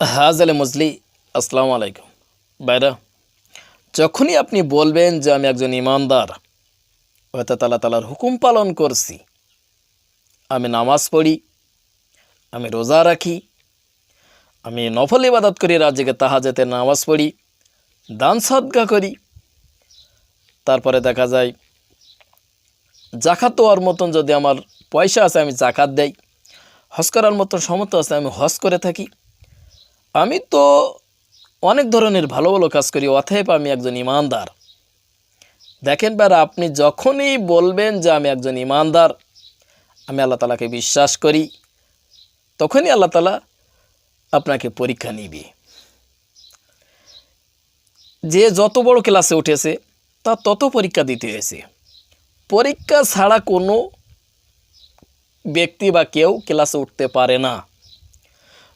হাজালে মজলি, আসসালামু আলাইকুম। বাইরা যখনই আপনি বলবেন যে আমি একজন ইমানদার, হয়তো তালা তালার হুকুম পালন করছি, আমি নামাজ পড়ি, আমি রোজা রাখি, আমি নফল ইবাদত করি রাজ্যকে তাহাজেতে নামাজ পড়ি, দান সদকা করি, তারপরে দেখা যায় জাকাত দেওয়ার মতন যদি আমার পয়সা আছে আমি জাকাত দেই, হজ করার মতন সমর্থ আছে আমি হজ করে থাকি আমি তো অনেক ধরনের ভালো ভালো কাজ করি, অতএব আমি একজন ইমানদার। দেখেন বার আপনি যখনই বলবেন যে আমি একজন ইমানদার, আমি আল্লাহ তালাকে বিশ্বাস করি, তখনই আল্লাহ তালা আপনাকে পরীক্ষা নিবে। যে যত বড় ক্লাসে উঠেছে, তা তত পরীক্ষা দিতে হয়েছে। পরীক্ষা ছাড়া কোনো ব্যক্তি বা কেউ ক্লাসে উঠতে পারে না।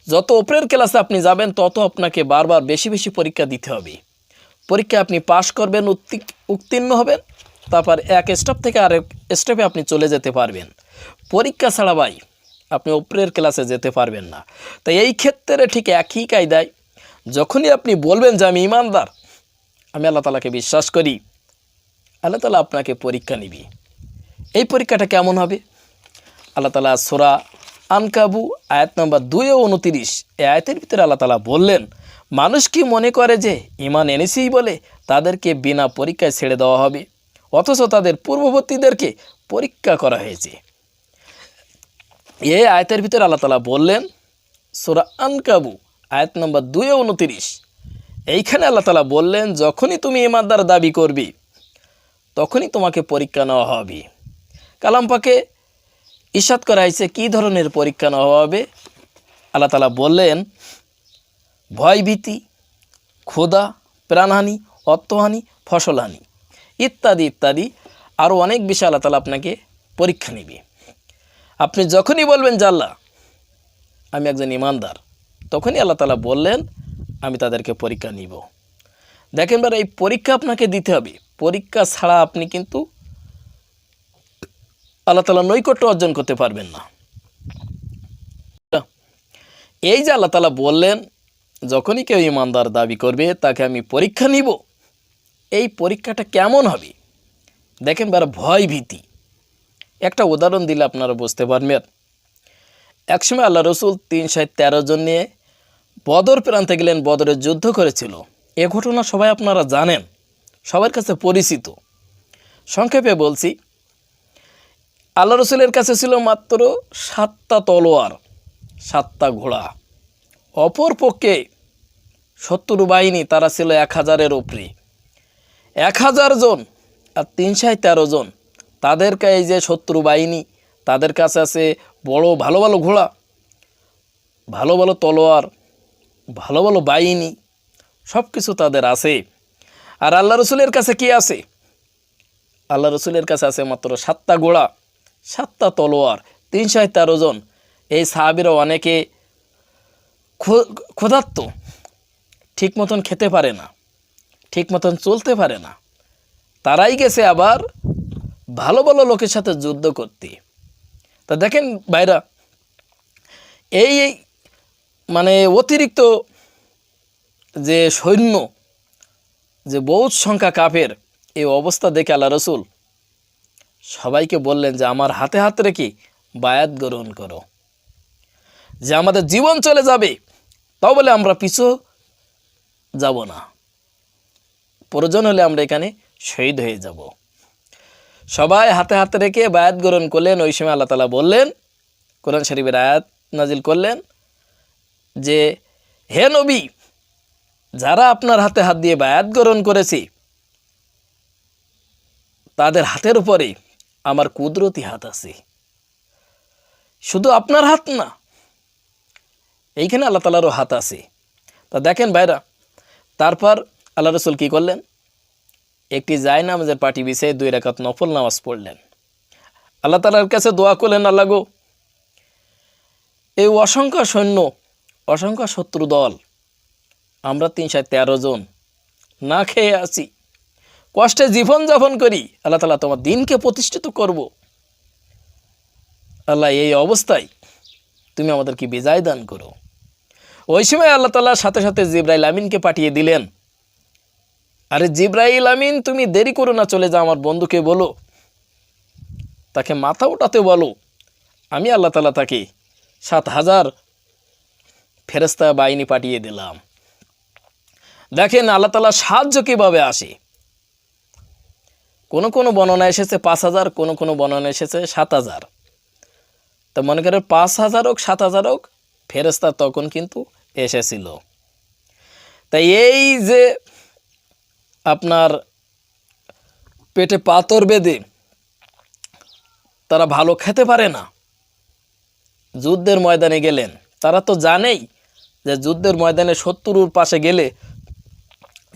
যত ওপরের ক্লাসে আপনি যাবেন, তত আপনাকে বারবার বেশি বেশি পরীক্ষা দিতে হবে। পরীক্ষা আপনি পাশ করবেন, উত্তি- উত্তীর্ণ হবেন, তারপর এক স্টেপ থেকে আরেক স্টেপে আপনি চলে যেতে পারবেন। পরীক্ষা ছাড়া ভাই, আপনি ওপরের ক্লাসে যেতে পারবেন না। তাই এই ক্ষেত্রে ঠিক একই কায়দায় যখনই আপনি বলবেন যে, আমি ইমানদার, আমি আল্লাহ তালাকে বিশ্বাস করি, আল্লাহ তালা আপনাকে পরীক্ষা নিবি। এই পরীক্ষাটা কেমন হবে? আল্লাহ তালা সোরা আনকাবু, আয়াত নম্বর দুই ও উনতিরিশ। এই আয়াতের ভিতরে আল্লাহ তালা বললেন, মানুষ কি মনে করে যে ইমান এনেছেই বলে তাদেরকে বিনা পরীক্ষায় ছেড়ে দেওয়া হবে? অথচ তাদের পূর্ববর্তীদেরকে পরীক্ষা করা হয়েছে। এই আয়াতের ভিতরে আল্লাহ তালা বললেন, সোরা আনকাবু, আয়াত নম্বর দুই উনতিরিশ। এইখানে আল্লাহ তালা বললেন, যখনই তুমি ইমানদার দাবি করবি, তখনই তোমাকে পরীক্ষা নেওয়া হবে। কালাম পাকে ইস্বাদ করা হয়েছে, কী ধরনের পরীক্ষা নেওয়া হবে? আল্লাহ তালা বললেন, ভয়ভীতি, ক্ষুধা, প্রাণহানি, অর্থহানি, ফসলহানি ইত্যাদি ইত্যাদি আরও অনেক বিষয় আল্লাহ তালা আপনাকে পরীক্ষা নেবে। আপনি যখনই বলবেন জাল্লা আমি একজন ইমানদার, তখনই আল্লাহ তালা বললেন, আমি তাদেরকে পরীক্ষা নিব। দেখেন বার এই পরীক্ষা আপনাকে দিতে হবে। পরীক্ষা ছাড়া আপনি কিন্তু আল্লাহ তালা নৈকট্য অর্জন করতে পারবেন না। এই যে আল্লাহ তালা বললেন, যখনই কেউ ইমানদার দাবি করবে, তাকে আমি পরীক্ষা নিব। এই পরীক্ষাটা কেমন হবে? দেখেন বার ভয় ভীতি। একটা উদাহরণ দিলে আপনারা বুঝতে পারবেন। একসময় আল্লাহ রসুল তিন ষাট তেরো জন নিয়ে বদর প্রান্তে গেলেন বদরের যুদ্ধ করেছিল। এ ঘটনা সবাই আপনারা জানেন, সবার কাছে পরিচিত। সংক্ষেপে বলছি আল্লাহ রসুলের কাছে ছিল মাত্র সাতটা তলোয়ার, সাতটা ঘোড়া। অপর পক্ষে শত্রু বাহিনী, তারা ছিল এক হাজারের উপরে। এক হাজার জন আর তিনশায় তেরো জন, তাদের কা- এই যে শত্রু বাহিনী, তাদের কাছে আছে বড়, ভালো ভালো ঘোড়া, ভালো ভালো তলোয়ার, ভালো ভালো বাহিনী সব কিছু তাদের আছে। আর আল্লাহ রসুলের কাছে কি আছে? আল্লাহ রসুলের কাছে আছে মাত্র সাতটা ঘোড়া। সাতটা তলোয়ার তিনশো তেরো জন। এই সাহাবিরা অনেকে ক্ষু- ক্ষুধার্ত, ঠিক মতন খেতে পারে না, ঠিক মতন চলতে পারে না। তারাই গেছে আবার ভালো ভালো লোকের সাথে যুদ্ধ করতে। তা দেখেন ভাইরা এই মানে অতিরিক্ত যে সৈন্য, যে বহুত সংখ্যা কাফের, এই অবস্থা দেখে আল্লাহ রসুল সবাইকে বললেন যে, আমার হাতে হাত রেখে বায়াত গ্রহণ করো। যে আমাদের জীবন চলে যাবে, তাও বলে আমরা পিছু যাব না। প্রয়োজন হলে আমরা এখানে শহীদ হয়ে যাব। সবাই হাতে হাতে রেখে বায়াত গ্রহণ করলেন। ওই সময় আল্লাহ তালা বললেন, কোরআন শরীফের আয়াত নাজিল করলেন যে, হে নবী, যারা আপনার হাতে হাত দিয়ে বায়াত গ্রহণ করেছে, তাদের হাতের উপরে আমার কুদরতি হাত আছে। শুধু আপনার হাত না, এইখানে আল্লাহ তালারও হাত আছে। তা দেখেন ভাইরা, তারপর আল্লাহ রসুল কী করলেন? একটি জায় নামাজের পাটি বিছিয়ে দুই রাকাত নফল নামাজ পড়লেন। আল্লাহ তালার কাছে দোয়া করলেন, আল্লাহ গো, এই অসংখ্য সৈন্য, অসংখ্য শত্রু দল, আমরা তিনশো তেরো জন না খেয়ে আছি। কষ্টে জীবনযাপন করি, আল্লাহ তালা তোমার দিনকে প্রতিষ্ঠিত করব। আল্লাহ এই অবস্থায় তুমি আমাদেরকে বিজয় দান করো। ওই সময় আল্লাহ তালা সাথে সাথে জিব্রাইল আমিনকে পাঠিয়ে দিলেন। আরে জিব্রাইল আমিন, তুমি দেরি করো না, চলে যাও, আমার বন্ধুকে বলো। তাকে মাথা উঠাতে বলো। আমি আল্লাহ তালা তাকে সাত হাজার ফেরস্তা বাহিনী পাঠিয়ে দিলাম। দেখেন আল্লাহ তালা সাহায্য কীভাবে আসে। কোনো কোনো বর্ণনা এসেছে পাঁচ হাজার, কোনো কোনো বর্ণনা এসেছে সাত হাজার। তো মনে করেন পাঁচ হাজার হোক, সাত হাজার হোক ফেরস্তা তখন কিন্তু এসেছিল। তাই এই যে আপনার পেটে পাথর বেঁধে তারা ভালো খেতে পারে না, যুদ্ধের ময়দানে গেলেন। তারা তো জানেই যে যুদ্ধের ময়দানে শত্রুর পাশে গেলে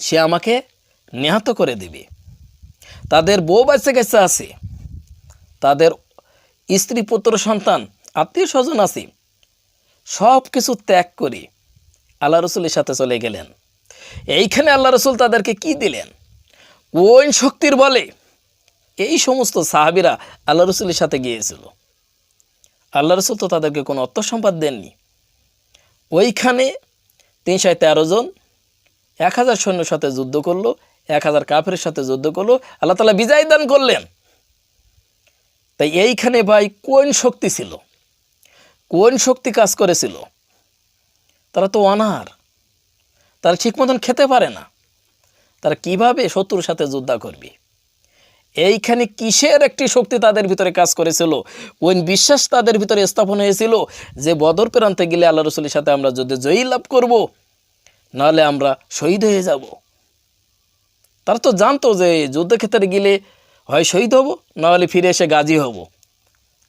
সে আমাকে নিহত করে দেবে। তাদের বউ বাচ্চা কাছে আছে, তাদের স্ত্রী, পুত্র, সন্তান, আত্মীয় স্বজন আছে সব কিছু ত্যাগ করে আল্লাহ রসুলের সাথে চলে গেলেন। এইখানে আল্লাহ রসুল তাদেরকে কি দিলেন? কোন শক্তির বলে? এই সমস্ত সাহাবিরা আল্লাহ রসুলের সাথে গিয়েছিল। আল্লাহ রসুল তো তাদেরকে কোনো অর্থ সম্পাদ দেননি। ওইখানে তিনশো তেরো জন, এক হাজার সৈন্যর সাথে যুদ্ধ করল এক হাজার কাফের সাথে যুদ্ধ করল, আল্লাহ তালা বিজয় দান করলেন। তাই এইখানে ভাই কোন শক্তি ছিল? কোন শক্তি কাজ করেছিল? তারা তো অনাহার। তারা ঠিক মতন খেতে পারে না। তারা কীভাবে শত্রুর সাথে যুদ্ধ করবে? এইখানে কিসের একটি শক্তি তাদের ভিতরে কাজ করেছিল? কোন বিশ্বাস তাদের ভিতরে স্থাপন হয়েছিল? যে বদর প্রান্তে গেলে আল্লাহ রসুলের সাথে আমরা যদি জয়ী লাভ করব? নাহলে আমরা শহীদ হয়ে যাব। তারা তো জানতো যে যুদ্ধক্ষেত্রে গেলে হয় শহীদ হব, নাহলে ফিরে এসে গাজী হব।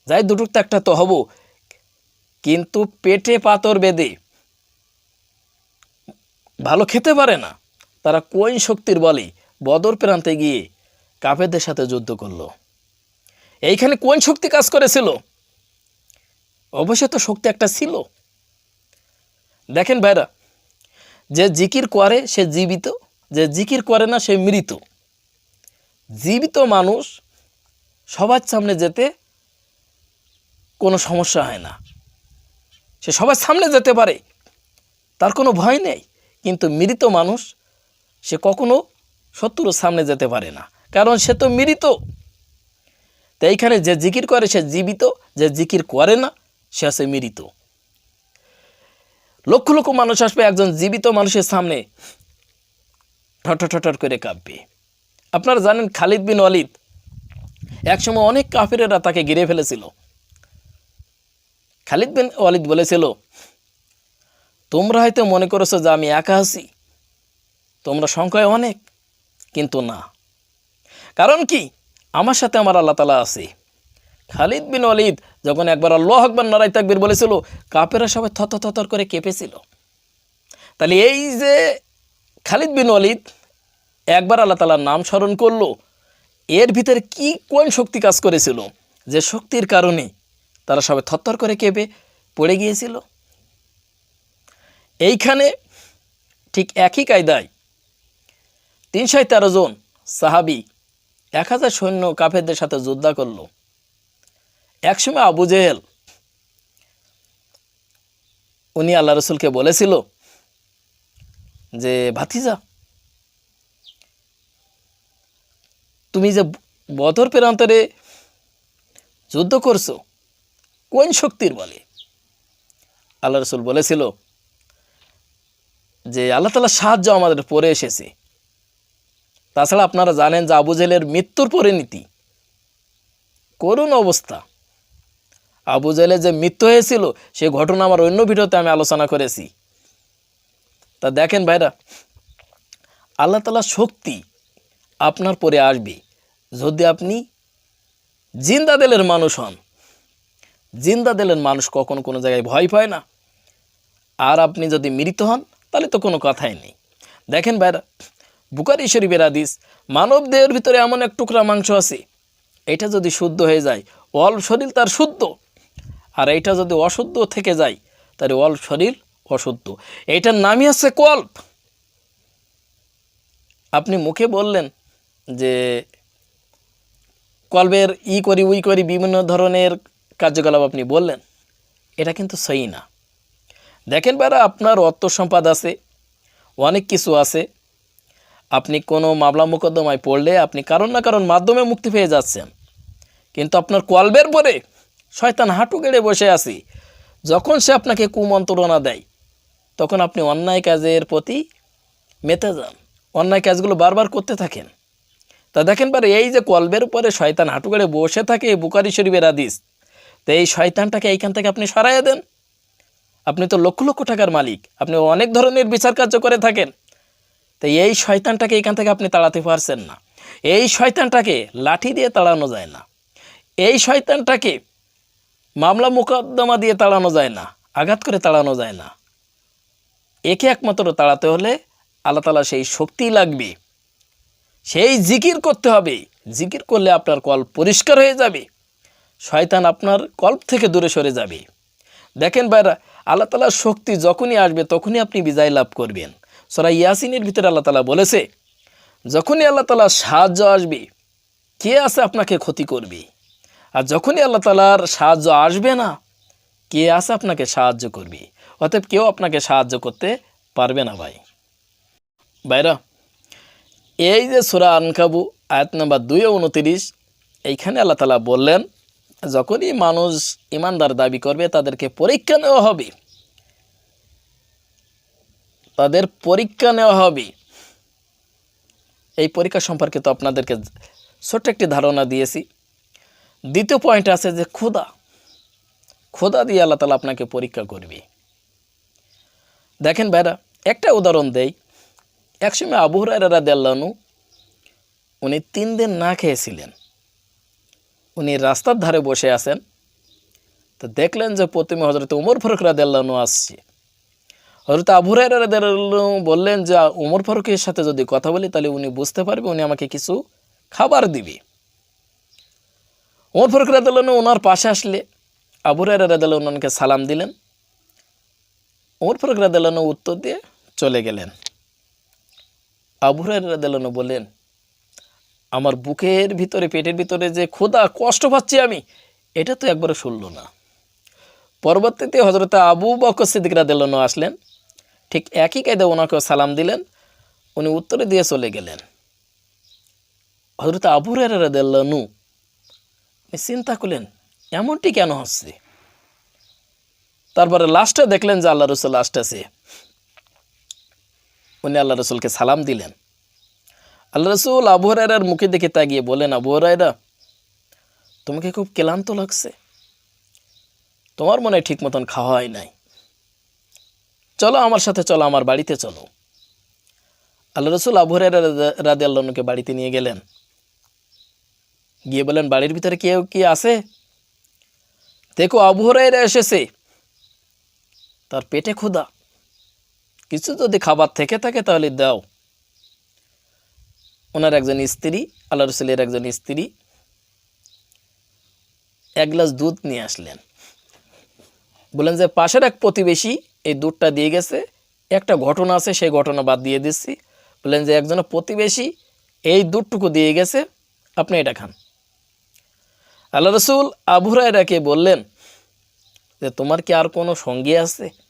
যাই দুটোর তো একটা তো হব। কিন্তু পেটে পাথর বেঁধে ভালো খেতে পারে না। তারা কোন শক্তির বলে বদর প্রান্তে গিয়ে কাফেরদের সাথে যুদ্ধ করল? এইখানে কোন শক্তি কাজ করেছিল? অবশ্যই তো শক্তি একটা ছিল। দেখেন ভাইরা, যে জিকির করে সে জীবিত যে জিকির করে না সে মৃত। জীবিত মানুষ সবার সামনে যেতে কোনো সমস্যা হয় না। সে সবার সামনে যেতে পারে, তার কোনো ভয় নেই, কিন্তু মৃত মানুষ সে কখনো শত্রুর সামনে যেতে পারে না, কারণ সে তো মৃত। তো এইখানে যে জিকির করে সে জীবিত, যে জিকির করে না, সে আছে মৃত। লক্ষ লক্ষ মানুষ আসবে, একজন জীবিত মানুষের সামনে ঠটর করে কাঁপবে। আপনারা জানেন খালিদ বিন ওয়ালিদ একসময় অনেক কাফিরেরা তাকে ঘিরে ফেলেছিল। খালিদ বিন ওয়ালিদ বলেছিল, তোমরা হয়তো মনে করেছ যে আমি একা আছি, তোমরা সংখ্যায় অনেক, কিন্তু না। কারণ কি? আমার সাথে আমার আল্লাহ তালা আছে। খালিদ বিন ওয়ালিদ যখন একবার আল্লাহ আকবর নারাই তাকবির বলেছিল কাপেরা সবাই থত থতর করে কেঁপেছিল। তাহলে এই যে খালিদ বিন ওয়ালিদ একবার আল্লাহ তালার নাম স্মরণ করল। এর ভিতরে কি কোন শক্তি কাজ করেছিল? যে শক্তির কারণে তারা সবাই থরথর করে কেঁপে পড়ে গিয়েছিল। এইখানে ঠিক একই কায়দায় তিনশো তেরো জন সাহাবি এক হাজার সৈন্য কাফেরদের সাথে যোদ্ধা করল। একসময় আবু জেহেল উনি আল্লাহ রসুলকে বলেছিল যে, ভাতিজা তুমি যে বদর প্রান্তরে যুদ্ধ করছ, কোন শক্তির বলে? আল্লাহ রসুল বলেছিল যে আল্লাহ তালা সাহায্য আমাদের পরে এসেছে। তাছাড়া আপনারা জানেন যে আবু জেলের মৃত্যুর পরিণতি করুণ অবস্থা। আবু জেলের যে মৃত্যু হয়েছিল, সে ঘটনা আমার অন্য ভিডিওতে আমি আলোচনা করেছি। তা দেখেন ভাইরা, আল্লাহ তালা শক্তি আপনার পরে আসবে। যদি আপনি জিন্দা দেলের মানুষ হন, জিন্দা দেলের মানুষ কখনো কোনো জায়গায় ভয় পায় না। আর আপনি যদি মৃত হন, তাহলে তো কোনো কথাই নেই। দেখেন ভাইরা বুকারি শরীফের আদিস মানব দেহের ভিতরে এমন এক টুকরা মাংস আছে, এটা যদি শুদ্ধ হয়ে যায় অল শরীর তার শুদ্ধ। আর এইটা যদি অশুদ্ধ থেকে যায়, তাহলে অল শরীর অশুদ্ধ। এইটার নামই হচ্ছে কল্প। আপনি মুখে বললেন যে কল্পের ই করি, উই করি বিভিন্ন ধরনের কার্যকলাপ আপনি বললেন, এটা কিন্তু সই না। দেখেন বেড়া, আপনার অর্থ সম্পাদ আছে, অনেক কিছু আছে, আপনি কোনো মামলা মোকদ্দমায় পড়লে আপনি কারণ না কারণ মাধ্যমে মুক্তি পেয়ে যাচ্ছেন। কিন্তু আপনার কলবের পরে শয়তান হাঁটু গেড়ে বসে আছি, যখন সে আপনাকে কুমন্ত্রণা দেয়, তখন আপনি অন্যায় কাজের প্রতি মেতে যান, অন্যায় কাজগুলো বারবার করতে থাকেন। তা দেখেন পারে এই যে কলবের উপরে শয়তান গেড়ে বসে থাকে বুকারি শরীফের আদিস তো এই শয়তানটাকে এইখান থেকে আপনি সরাইয়া দেন। আপনি তো লক্ষ লক্ষ টাকার মালিক, আপনি অনেক ধরনের বিচার কার্য করে থাকেন। তো এই শয়তানটাকে এখান থেকে আপনি তাড়াতে পারছেন না। এই শয়তানটাকে লাঠি দিয়ে তাড়ানো যায় না। এই শয়তানটাকে মামলা মোকদ্দমা দিয়ে তাড়ানো যায় না, আঘাত করে তাড়ানো যায় না। একে একমাত্র তাড়াতে হলে আল্লাহ তালা সেই শক্তি লাগবে। সেই জিকির করতে হবে। জিকির করলে আপনার কল পরিষ্কার হয়ে যাবে। শয়তান আপনার কল্প থেকে দূরে সরে যাবে। দেখেন বাইরা আল্লাহ তালার শক্তি যখনই আসবে, তখনই আপনি বিজয় লাভ করবেন। সরা ইয়াসিনের ভিতরে আল্লাহ তালা বলেছে, যখনই আল্লাহ তালার সাহায্য আসবে, কে আছে আপনাকে ক্ষতি করবে? আর যখনই আল্লাহ তালার সাহায্য আসবে না, কে আছে আপনাকে সাহায্য করবে? অতএব কেউ আপনাকে সাহায্য করতে পারবে না ভাই। বাইরা এই যে সুরা আনকাবু, আয়াত নাম্বার দুই উনতিরিশ, এইখানে আল্লাহ তালা বললেন, যখনই মানুষ ইমানদার দাবি করবে, তাদেরকে পরীক্ষা নেওয়া হবে। তাদের পরীক্ষা নেওয়া হবে। এই পরীক্ষা সম্পর্কে তো আপনাদেরকে ছোট্ট একটি ধারণা দিয়েছি। দ্বিতীয় পয়েন্ট আছে যে খোদা খোদা দিয়ে আল্লাহ তালা আপনাকে পরীক্ষা করবে। দেখেন ভাইরা, একটা উদাহরণ দেই। একসময় আবু হরাইরা দেল্লানু উনি তিন দিন না খেয়েছিলেন। উনি রাস্তার ধারে বসে আছেন। তো দেখলেন যে প্রথমে হজরত উমর ফারুক রাদেল্লানু আসছে। হজরত আবু হরাইরা রাদেল্লানু বললেন যে, উমর ফারুকের সাথে যদি কথা বলি, তাহলে উনি বুঝতে পারবে, উনি আমাকে কিছু খাবার দিবে। ওমর ফারুক রাদেল্লানু ওনার পাশে আসলে, আবু হরাইরা রাদেল্লানু ওনাকে সালাম দিলেন। ওমর ফারুক রাদেল্লানু উত্তর দিয়ে চলে গেলেন। আবু রাদেলানো বললেন, আমার বুকের ভিতরে, পেটের ভিতরে যে ক্ষুধা, কষ্ট পাচ্ছি আমি, এটা তো একবারে শুনল না। পরবর্তীতে হজরত আবু বকর সিদ্দিক রাদেলানো আসলেন, ঠিক একই কায়দে ওনাকেও সালাম দিলেন, উনি উত্তরে দিয়ে চলে গেলেন। হজরত আবু রাদেলানু চিন্তা করলেন, এমনটি কেন হচ্ছে? তারপরে লাস্টে দেখলেন যে আল্লাহ রসুল লাস্ট আছে। উনি আল্লাহ রসুলকে সালাম দিলেন। আল্লাহ রসুল আবু হরাইরার মুখে দেখে তাগিয়ে বলেন আবু হরাইরা তোমাকে খুব ক্লান্ত লাগছে। তোমার মনে ঠিক মতন খাওয়া হয় নাই। চলো আমার সাথে চলো, আমার বাড়িতে চলো। আল্লাহ রসুল আবু হরাইরা রাদে আল্লাহকে বাড়িতে নিয়ে গেলেন। গিয়ে বলেন বাড়ির ভিতরে কেউ কি আছে? দেখো, আবু হরাইরা এসেছে। তার পেটে ক্ষুধা। কিছু যদি খাবার থেকে থাকে তাহলে দাও। ওনার একজন স্ত্রী, আল্লাহ রসুলের একজন স্ত্রী, এক গ্লাস দুধ নিয়ে আসলেন। বললেন যে, পাশের এক প্রতিবেশী এই দুধটা দিয়ে গেছে, একটা ঘটনা আছে, সেই ঘটনা বাদ দিয়ে দিচ্ছি। বললেন যে, একজন প্রতিবেশী এই দুধটুকু দিয়ে গেছে, আপনি এটা খান। আল্লাহ রসুল আবুরায়রাকে বললেন যে, তোমার কি আর কোনো সঙ্গী আছে?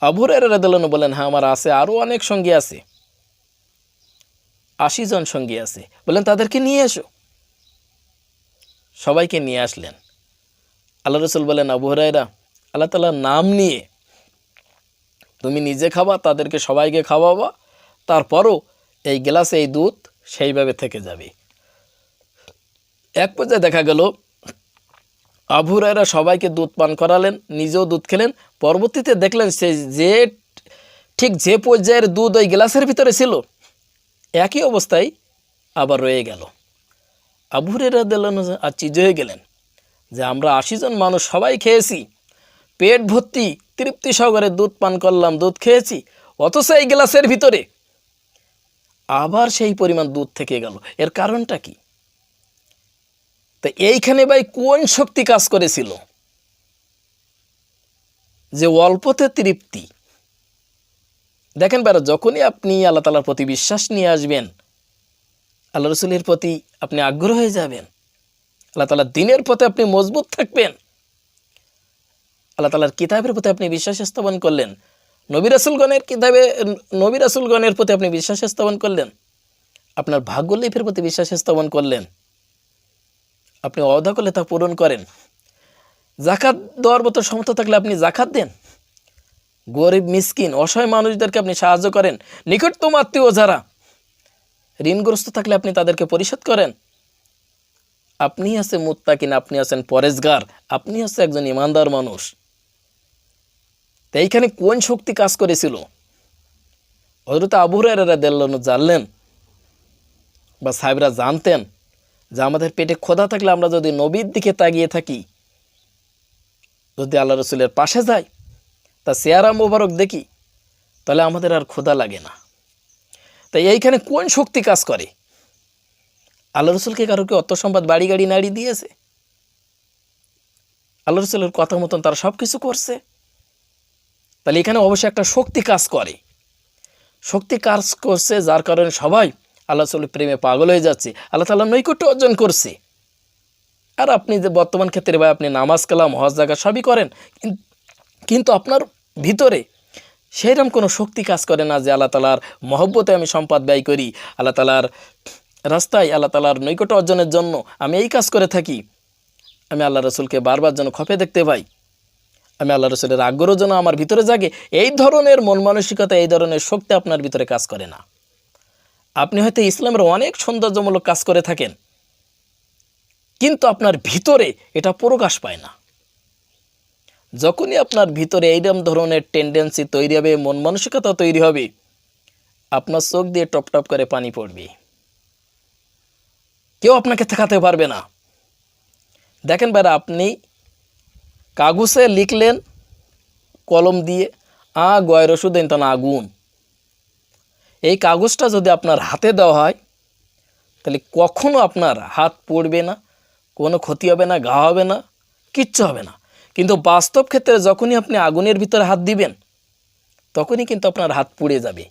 আবুরের রেদলানো বলেন হ্যাঁ আমার আছে আরও অনেক সঙ্গী আছে। আশি জন সঙ্গী আছে। বলেন, তাদেরকে নিয়ে এসো। সবাইকে নিয়ে আসলেন। আল্লাহ রসুল বলেন, আবু হরাইরা আল্লাহ তালার নাম নিয়ে তুমি নিজে খাবা, তাদেরকে সবাইকে খাওয়াবা, তারপরও এই গ্লাসে এই দুধ সেইভাবে থেকে যাবে। এক পর্যায়ে দেখা গেল আবুরায়রা সবাইকে দুধ পান করালেন, নিজেও দুধ খেলেন। পরবর্তীতে দেখলেন সে যে, ঠিক যে পর্যায়ের দুধ ওই গ্লাসের ভিতরে ছিল, একই অবস্থায় আবার রয়ে গেল। আবুরেরা দিলেন আশ্চর্য হয়ে গেলেন যে, আমরা আশি জন মানুষ সবাই খেয়েছি, পেট ভর্তি, তৃপ্তি সহকারে দুধ পান করলাম, দুধ খেয়েছি, অথচ এই গ্লাসের ভিতরে আবার সেই পরিমাণ দুধ থেকে গেল। এর কারণটা কি? তো এইখানে ভাই কোন শক্তি কাজ করেছিল? যে অল্পতে তৃপ্তি। দেখেন বেড়া যখনই আপনি আল্লাহ তালার প্রতি বিশ্বাস নিয়ে আসবেন, আল্লাহ রসুলের প্রতি আপনি আগ্রহ হয়ে যাবেন, আল্লাহ তালার দিনের পথে আপনি মজবুত থাকবেন, আল্লাহ তালার কিতাবের প্রতি আপনি বিশ্বাস স্থাপন করলেন, নবী রাসুলগণের কিতাবে, নবী রাসুলগণের প্রতি আপনি বিশ্বাস স্থাপন করলেন, আপনার ভাগ্য লিপির প্রতি বিশ্বাস স্থাপন করলেন আপনি অদা করলে তা পূরণ করেন। জাকাত দেওয়ার মতো সমর্থ থাকলে আপনি জাকাত দেন। গরিব, মিসকিন, অসহায় মানুষদেরকে আপনি সাহায্য করেন। নিকটতম আত্মীয় যারা ঋণগ্রস্ত থাকলে আপনি তাদেরকে পরিশোধ করেন। আপনি আছে মুত্তাকিন, আপনি আছেন পরেশগার, আপনি হচ্ছে একজন ইমানদার মানুষ। তো এইখানে কোন শক্তি কাজ করেছিল? হজরত আবুরারা দেল্লানো জানলেন বা সাহেবরা জানতেন যে আমাদের পেটে খোদা থাকলে আমরা যদি নবীর দিকে তাকিয়ে থাকি, যদি আল্লাহ রসুলের পাশে যাই, তা চেয়ারা মোবারক দেখি, তাহলে আমাদের আর খোদা লাগে না। তাই এইখানে কোন শক্তি কাজ করে? আল্লাহ রসুলকে কারও কি অর্থ সম্পদ, বাড়ি গাড়ি নাড়ি দিয়েছে? আল্লাহ রসুলের কথা মতন তারা সব কিছু করছে। তাহলে এখানে অবশ্যই একটা শক্তি কাজ করে। শক্তি কাজ করছে যার কারণে সবাই আল্লাহ রসুলের প্রেমে পাগল হয়ে যাচ্ছে, আল্লাহ তাল্লাহ নৈকট্য অর্জন করছে। আর আপনি যে বর্তমান ক্ষেত্রে ভাই, আপনি নামাজ কালাম, হজ জায়গা সবই করেন কিন্তু আপনার ভিতরে সেইরকম কোনো শক্তি কাজ করে না যে আল্লাহ তালার মহব্বতে আমি সম্পদ ব্যয় করি, আল্লাহ তালার রাস্তায়, আল্লাহ তালার নৈকট্য অর্জনের জন্য আমি এই কাজ করে থাকি। আমি আল্লাহ রসুলকে বারবার যেন খপে দেখতে পাই। আমি আল্লাহ রসুলের আগ্রহ যেন আমার ভিতরে জাগে, এই ধরনের মন মানসিকতা, এই ধরনের শক্তি আপনার ভিতরে কাজ করে না। আপনি হয়তো ইসলামের অনেক সৌন্দর্যমূলক কাজ করে থাকেন, কিন্তু আপনার ভিতরে এটা প্রকাশ পায় না। যখনই আপনার ভিতরে এইরকম ধরনের টেন্ডেন্সি তৈরি হবে, মন মানসিকতা তৈরি হবে, আপনার চোখ দিয়ে টপ টপ করে পানি পড়বে। কেউ আপনাকে ঠেকাতে পারবে না। দেখেন বেড়া আপনি কাগজে লিখলেন, কলম দিয়ে, আ, গয়ের ওষুধ আগুন এই কাগজটা যদি আপনার হাতে দেওয়া হয়, তাহলে কখনো আপনার হাত পড়বে না, কোনো ক্ষতি হবে না ঘা হবে না, কিচ্ছু হবে না। কিন্তু বাস্তব ক্ষেত্রে যখনই আপনি আগুনের ভিতরে হাত দিবেন, তখনই কিন্তু আপনার হাত পুড়ে যাবে।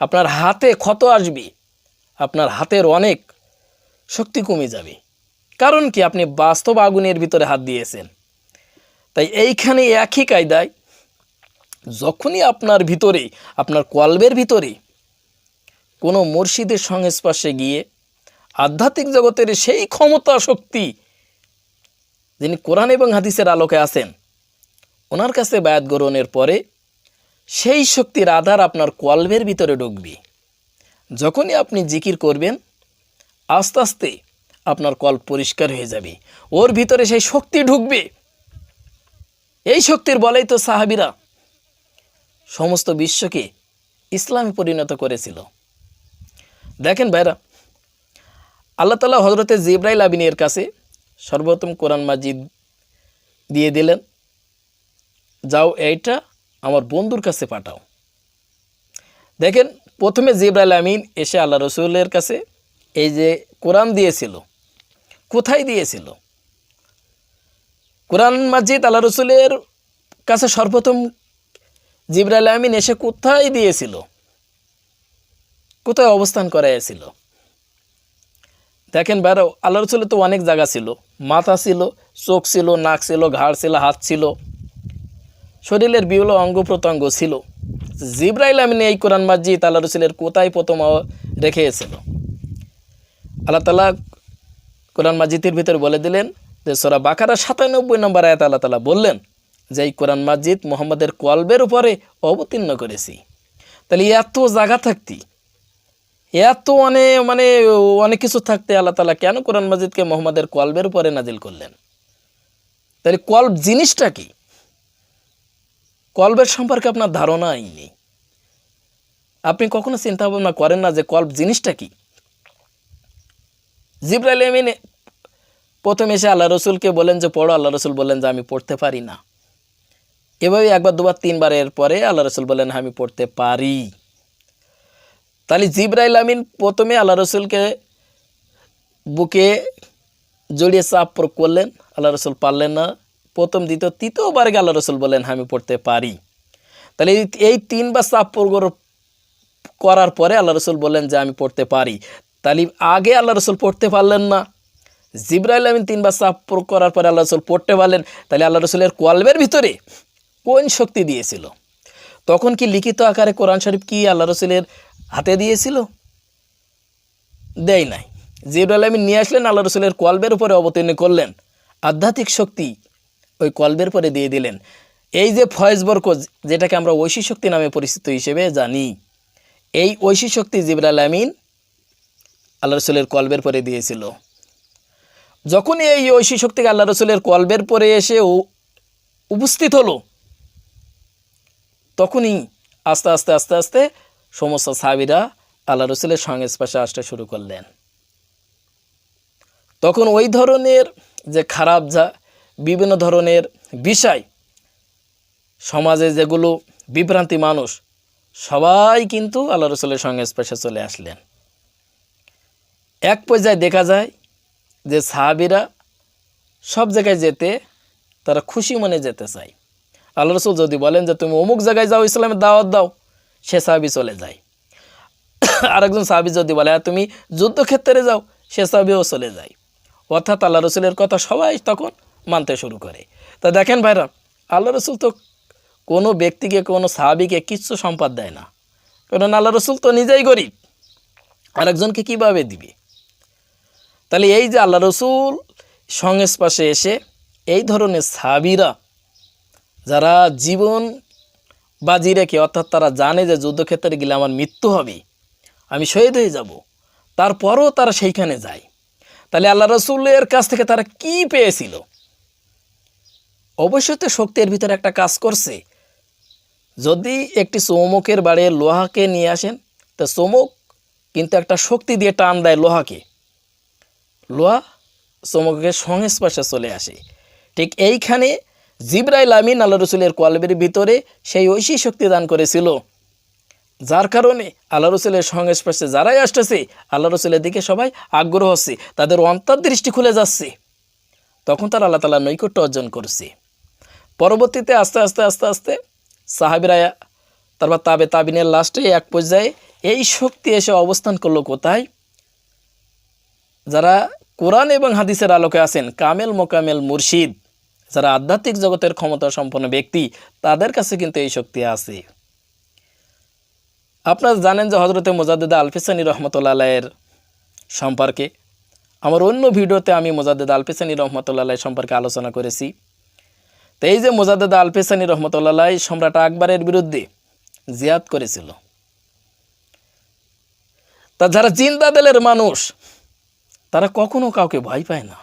আপনার হাতে ক্ষত আসবে, আপনার হাতের অনেক শক্তি কমে যাবে। কারণ কি? আপনি বাস্তব আগুনের ভিতরে হাত দিয়েছেন। তাই এইখানে একই কায়দায় যখনই আপনার ভিতরে, আপনার কলবের ভিতরে কোনো মুর্শিদের সংস্পর্শে গিয়ে আধ্যাত্মিক জগতের সেই ক্ষমতা শক্তি যিনি কোরআন এবং হাদিসের আলোকে আছেন, ওনার কাছে বায়াত গ্রহণের পরে সেই শক্তির আধার আপনার কলবের ভিতরে ঢুকবে। যখনই আপনি জিকির করবেন, আস্তে আস্তে আপনার কল পরিষ্কার হয়ে যাবে, ওর ভিতরে সেই শক্তি ঢুকবে। এই শক্তির বলেই তো সাহাবিরা সমস্ত বিশ্বকে ইসলামে পরিণত করেছিল। দেখেন ভাইরা, আল্লাহ তালা হজরতে জিব্রাইল আবিনের কাছে সর্বোত্তম কোরআন মাজিদ দিয়ে দিলেন, যাও এইটা আমার বন্ধুর কাছে পাঠাও। দেখেন, প্রথমে জিব্রাইল আমিন এসে আল্লাহ রসুলের কাছে এই যে কোরআন দিয়েছিল, কোথায় দিয়েছিল? কোরআন মাজিদ আল্লাহ রসুলের কাছে সর্বপ্রথম জিব্রাইল আমিন এসে কোথায় দিয়েছিল? কোথায় অবস্থান করাইয়াছিল দেখেন বেরো আল্লাহ রসুলের তো অনেক জায়গা ছিল। মাথা ছিল, চোখ ছিল, নাক ছিল, ঘাড় ছিল, হাত ছিল। শরীরের বিউল অঙ্গ প্রত্যঙ্গ ছিল। জিব্রাইল আমিন এই কোরআন মাজিদ আল্লাহ রসুলের কোথায় প্রথম রেখেছিল আল্লাহ তালা কোরআন মাজিদের ভিতরে বলে দিলেন যে, সোরা বাকারা সাতানব্বই নম্বর আয়াত আল্লাহ তালা বললেন যে, এই কোরআন মাজিদ মোহাম্মদের কলবের উপরে অবতীর্ণ করেছি। তাহলে এত জায়গা থাকতি এত অনেক মানে অনেক কিছু থাকতে আল্লাহ তালা কেন কোরআন মাজিদকে মোহাম্মদের কলবের উপরে নাজিল করলেন? তাহলে কল্ব জিনিসটা কি? কল্বের সম্পর্কে আপনার ধারণাই নেই। আপনি কখনো চিন্তা ভাবনা করেন না যে কল্ব জিনিসটা কি? জিব্রাইল এমিন প্রথম এসে আল্লাহ রসুলকে বলেন যে, পড়ো। আল্লাহ রসুল বললেন যে, আমি পড়তে পারি না। এভাবে একবার, দুবার তিনবারের পরে আল্লাহ রসুল বলেন আমি পড়তে পারি। তাহলে জিব্রাইল আমিন প্রথমে আল্লাহ রসুলকে বুকে জড়িয়ে চাপ প্রয়োগ করলেন, আল্লাহ রসুল পারলেন না। প্রথম, দ্বিতীয় তৃতীয়বার আল্লাহ রসুল বললেন, আমি পড়তে পারি। তাহলে এই- এই তিনবার চাপ প্রয়োগ করার পরে আল্লাহ রসুল বললেন যে, আমি পড়তে পারি। তাহলে আগে আল্লাহ রসুল পড়তে পারলেন না। জিব্রাইল আমিন তিনবার চাপ প্রয়োগ করার পরে আল্লাহ রসুল পড়তে পারলেন। তাহলে আল্লাহ রসুলের কলবের ভিতরে কোন শক্তি দিয়েছিল? তখন কি লিখিত আকারে কোরআন শরীফ কি আল্লাহ রসুলের হাতে দিয়েছিল? দেয় নাই। জিবরাল আলমিন নিয়ে আসলেন, আল্লাহ রসুলের কলবের উপরে অবতীর্ণ করলেন। আধ্যাত্মিক শক্তি ওই কলবের পরে দিয়ে দিলেন। এই যে ফয়েজ বরকত, যেটাকে আমরা ঐশী শক্তি নামে পরিচিত হিসেবে জানি, এই ঐশী শক্তি জিবরাল আমিন আল্লাহ রসুলের কলবের পরে দিয়েছিল। যখনই এই ঐশী শক্তিকে আল্লাহ রসুলের কলবের পরে এসে উপস্থিত হলো, তখনই আস্তে আস্তে আস্তে আস্তে সমস্ত সাহাবিরা আল্লাহ রসুলের সংস্পর্শে আসতে শুরু করলেন। তখন ওই ধরনের যে খারাপ যা, বিভিন্ন ধরনের বিষয়, সমাজে যেগুলো বিভ্রান্তি মানুষ, সবাই কিন্তু আল্লাহ রসুলের সংস্পর্শে চলে আসলেন। এক পর্যায়ে দেখা যায় যে সাহাবিরা সব জায়গায় যেতে তারা খুশি মনে যেতে চায়। আল্লাহ রসুল যদি বলেন যে, তুমি অমুক জায়গায় যাও, ইসলামের দাওয়াত দাও। সে সাহাবি চলে যায়। আরেকজন সাহাবি যদি বলে "আর তুমি যুদ্ধক্ষেত্রে যাও সে সাহাবিও চলে যায়। অর্থাৎ আল্লাহ রসুলের কথা সবাই তখন মানতে শুরু করে। তা দেখেন ভাইরা, আল্লাহ রসুল তো কোনো ব্যক্তিকে, কোনো সাহাবিকে কিচ্ছু সম্পদ দেয় না। কারণ আল্লাহ রসুল তো নিজেই গরিব। আরেকজনকে কীভাবে দিবে? তাহলে এই যে আল্লাহ রসুল সংস্পর্শে এসে এই ধরনের সাবিরা যারা জীবন বাজি রেখে, অর্থাৎ তারা জানে যে যুদ্ধক্ষেত্রে গেলে আমার মৃত্যু হবে। আমি শহীদ হয়ে যাব। তারপরও তারা সেইখানে যায়। তাহলে আল্লাহ রসুলের কাছ থেকে তারা কি পেয়েছিল? অবশ্যই তো শক্তির ভিতরে একটা কাজ করছে। যদি একটি চৌমুকের বাড়ি লোহাকে নিয়ে আসেন, তা চৌমুক কিন্তু একটা শক্তি দিয়ে টান দেয় লোহাকে। লোহা চৌমুকের সংস্পর্শে চলে আসে। ঠিক এইখানে জিব্রাইল আমিন আল্লাহ রসুলের কলবের ভিতরে সেই ঐশী শক্তি দান করেছিল। যার কারণে আল্লাহ রসুলের সংস্পর্শে যারাই আসতেছে, আল্লাহ রসুলের দিকে সবাই আগ্রহ হচ্ছে, তাদের অন্তর্দৃষ্টি খুলে যাচ্ছে। তখন তারা আল্লাহ তালা নৈকট্য অর্জন করছে। পরবর্তীতে আস্তে আস্তে আস্তে আস্তে সাহাবিরা তারপর তাবে তাবিনের লাস্টে এক পর্যায়ে এই শক্তি এসে অবস্থান করল কোথায়? যারা কোরআন এবং হাদিসের আলোকে আছেন, কামেল মোকামেল মুর্শিদ। যারা আধ্যাত্মিক জগতের ক্ষমতা সম্পন্ন ব্যক্তি, তাদের কাছে কিন্তু এই শক্তি আছে। আপনারা জানেন যে হজরতে মোজাদ্দেদা আলফিসানি রহমতুল্লাহ আলাইয়ের সম্পর্কে। আমার অন্য ভিডিওতে আমি মোজাদ্দেদা আলফিসানি রহমতুল্লাহ সম্পর্কে আলোচনা করেছি। তো এই যে মোজাদ্দেদা আলফিসানি রহমতুল্লাহ সম্রাট আকবরের বিরুদ্ধে জিয়াদ করেছিল। তা যারা চিন্তা দলের মানুষ, তারা কখনো কাউকে ভয় পায় না।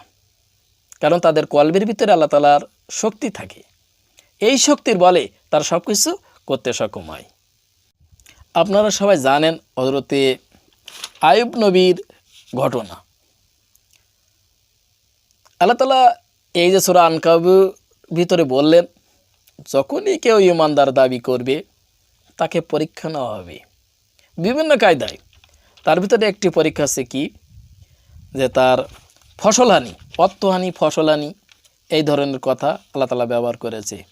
কারণ তাদের কলবের ভিতরে আল্লাহ তালার শক্তি থাকে। এই শক্তির বলে তারা সব কিছু করতে সক্ষম হয়। আপনারা সবাই জানেন হজরতে আয়ুব নবীর ঘটনা। আল্লাহ তালা এই যে সোরা আনকাবুর ভিতরে বললেন, যখনই কেউ ইমানদার দাবি করবে, তাকে পরীক্ষা নেওয়া হবে। বিভিন্ন কায়দায়। তার ভিতরে একটি পরীক্ষা আছে কি? যে তার ফসলহানি অর্থহানি ফসলহানি এই ধরনের কথা আল্লাহ তালা ব্যবহার করেছে।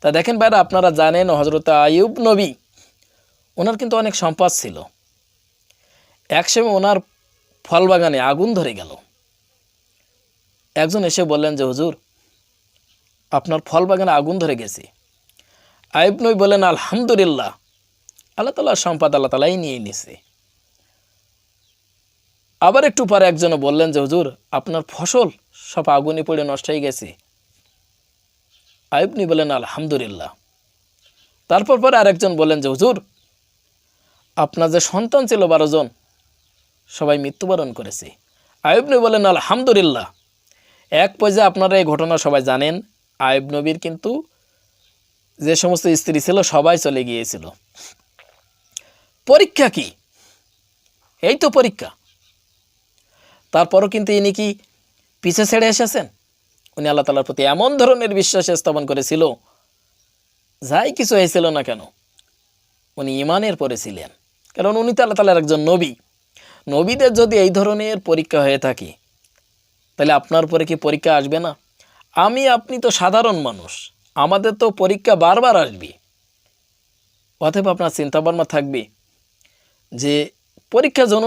তা দেখেন ভাইরা, আপনারা জানেন হজরত আয়ুব নবী, ওনার কিন্তু অনেক সম্পদ ছিল। একসময় ওনার ফল বাগানে আগুন ধরে গেল। একজন এসে বললেন যে, হুজুর, আপনার ফল বাগানে আগুন ধরে গেছে। আয়ুব নবী বললেন, আলহামদুলিল্লাহ, আল্লাহ তালার সম্পদ আল্লাহ তালাই নিয়ে নিছে। আবার একটু পরে একজন বললেন যে, হুজুর, আপনার ফসল সব আগুনে পড়ে নষ্ট হয়ে গেছে। আয়ুবনি বলেন, আলহামদুলিল্লাহ। তারপর পরে আরেকজন বললেন যে, হুজুর, আপনার যে সন্তান ছিল বারো জন, সবাই মৃত্যুবরণ করেছে। আয়ুবনি বলেন, আলহামদুলিল্লাহ। এক পর্যায়ে আপনারা এই ঘটনা সবাই জানেন আয়ুব নবীর কিন্তু যে সমস্ত স্ত্রী ছিল, সবাই চলে গিয়েছিল। পরীক্ষা কি? এই তো পরীক্ষা। তারপরও কিন্তু ইনি কি পিছে ছেড়ে এসেছেন? উনি আল্লাহ তালার প্রতি এমন ধরনের বিশ্বাস স্থাপন করেছিল, যাই কিছু হয়েছিল না কেন, উনি ইমানের পরে ছিলেন। কারণ উনি তো আল্লাহ তালার একজন নবী। নবীদের যদি এই ধরনের পরীক্ষা হয়ে থাকে, তাহলে আপনার পরে কি পরীক্ষা আসবে না? আমি, আপনি তো সাধারণ মানুষ, আমাদের তো পরীক্ষা বারবার আসবে। অতএব আপনার চিন্তাভাবনা থাকবে যে পরীক্ষা যেন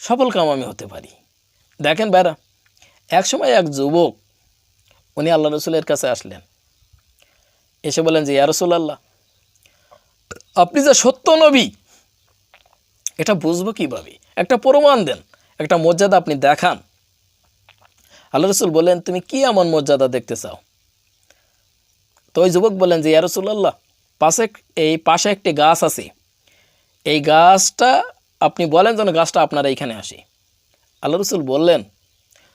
সফল কাম আমি হতে পারি। দেখেন বেড়া একসময় এক যুবক, উনি আল্লাহ রসুলের কাছে আসলেন। এসে বলেন যে ইয়ারসুল্লাহ আপনি যে সত্য নবী, এটা বুঝব কীভাবে? একটা প্রমাণ দেন, একটা মর্যাদা আপনি দেখান। আল্লাহ রসুল বললেন, তুমি কি এমন মর্যাদা দেখতে চাও? তো ওই যুবক বলেন যে ইয়ারসুল্লাহ পাশে এই পাশে একটি গাছ আছে। এই গাছটা আপনি বলেন যেন গাছটা আপনার এইখানে আসে। আল্লাহ রসুল বললেন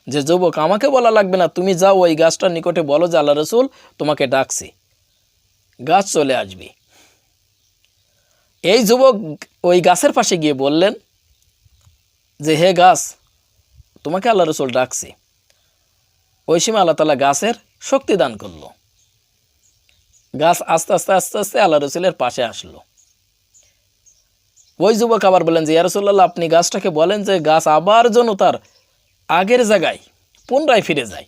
যে, যুবক, আমাকে বলা লাগবে না, তুমি যাও ওই গাছটার নিকটে বলো যে, আল্লাহ রসুল তোমাকে ডাকছে। গাছ চলে আসবে। এই যুবক ওই গাছের পাশে গিয়ে বললেন যে, হে গাছ, তোমাকে আল্লাহ রসুল ডাকছে। ওই সময় আল্লাহ তালা গাছের শক্তি দান করল। গাছ আস্তে আস্তে আস্তে আস্তে আল্লাহ রসুলের পাশে আসলো। ওই যুবক আবার বলেন যে ইয়ারসুল্লাহ আপনি গাছটাকে বলেন যে, গাছ আবার যেন তার আগের জায়গায় পুনরায় ফিরে যায়।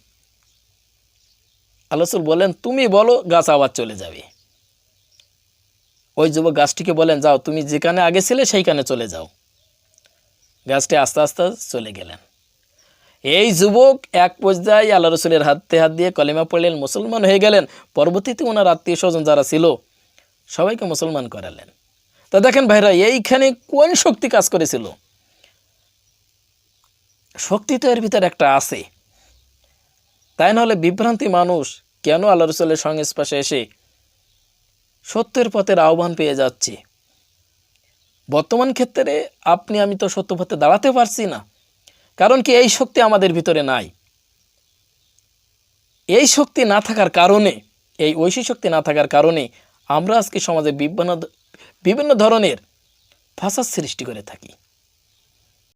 আল্লাহ বলেন তুমি বলো, গাছ আবার চলে যাবে। ওই যুবক গাছটিকে বলেন, যাও, তুমি যেখানে আগে ছিলে, সেইখানে চলে যাও। গাছটি আস্তে আস্তে চলে গেলেন। এই যুবক এক পর্যায়ে আল্লাহ রসুলের হাতে হাত দিয়ে কলিমা পড়লেন, মুসলমান হয়ে গেলেন। পরবর্তীতে ওনার আত্মীয় স্বজন যারা ছিল, সবাইকে মুসলমান করালেন। তা দেখেন ভাইরা, এইখানে কোন শক্তি কাজ করেছিল? শক্তি তো এর ভিতরে একটা আছে। তাই নাহলে বিভ্রান্তি মানুষ কেন আল্লাহ রসুলের সংস্পর্শে এসে সত্যের পথের আহ্বান পেয়ে যাচ্ছে? বর্তমান ক্ষেত্রে আপনি, আমি তো সত্য পথে দাঁড়াতে পারছি না। কারণ কি, এই শক্তি আমাদের ভিতরে নাই। এই শক্তি না থাকার কারণে, এই ঐশী শক্তি না থাকার কারণে আমরা আজকে সমাজে বিভিন্ন বিভিন্ন ধরনের ফাঁসার সৃষ্টি করে থাকি।